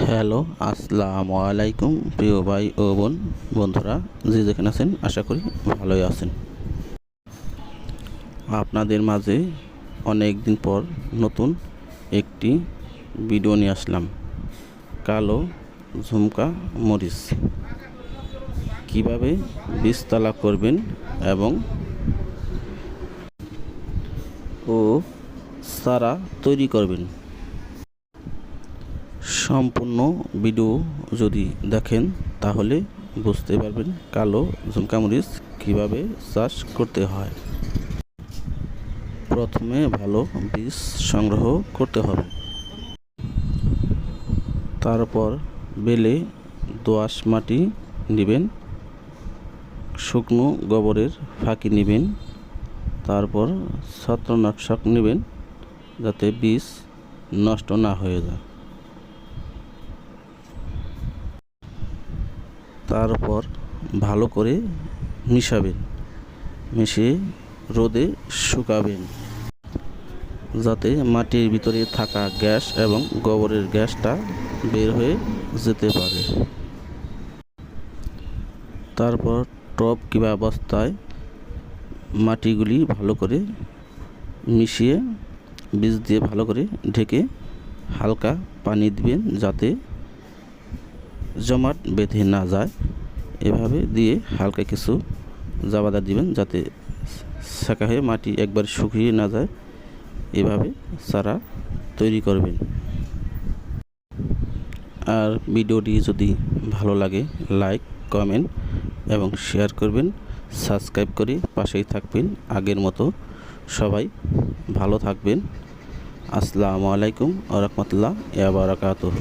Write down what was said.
Hello, আসসালামু আলাইকুম প্রিয় ভাই ও বোন, বন্ধুরা, যে যেখানে আছেন, আশা করি ভালোই আছেন। আপনাদের মাঝে অনেক দিন পর নতুন একটি ভিডিও নিয়ে আসলাম। কালো ঝুমকা মরিচ। কীভাবে বীজতলা করবেন এবং ও সারা তৈরি করবেন? সম্পূর্ণ ভিডিও যদি দেখেন, তাহলে বুঝতে পারবেন কালো ঝুমকা মরিচ কীভাবে চাষ করতে হয়। প্রথমে ভালো বীজ সংগ্রহ করতে হবে। তারপর বেলে দোআঁশ মাটি নেবেন, শুকনো গোবরের ফাঁকি নেবেন, তারপর ছত্রনাশক নেবেন, যাতে বীজ নষ্ট না হয়ে যায়। তারপর ভালো করে মিশাবেন। মিশিয়ে রোদে শুকাবেন। যাতে মাটির ভিতরে থাকা গ্যাস এবং গোবরের গ্যাসটা বের হয়ে যেতে পারে। তারপর টব কিংবা বস্তায় মাটিগুলি ভালো করে মিশিয়ে বীজ দিয়ে ভালো করে ঢেকে হালকা পানি দিবেন যাতে জমাট বেঁধে না যায়, এভাবে দিয়ে হালকা কিছু জাবাদা দিবেন যাতে শাখা হয়ে মাটি একবার শুকিয়ে না যায়। এভাবে চারা তৈরি করবেন। আর ভিডিওটি যদি ভালো লাগে, লাইক, কমেন্ট এবং শেয়ার করবেন। সাবস্ক্রাইব করে পাশেই থাকবেন। আগের মতো সবাই ভালো থাকবেন। আসসালামু আলাইকুম আ রহমতুল্লাহ বারাকাতুহ।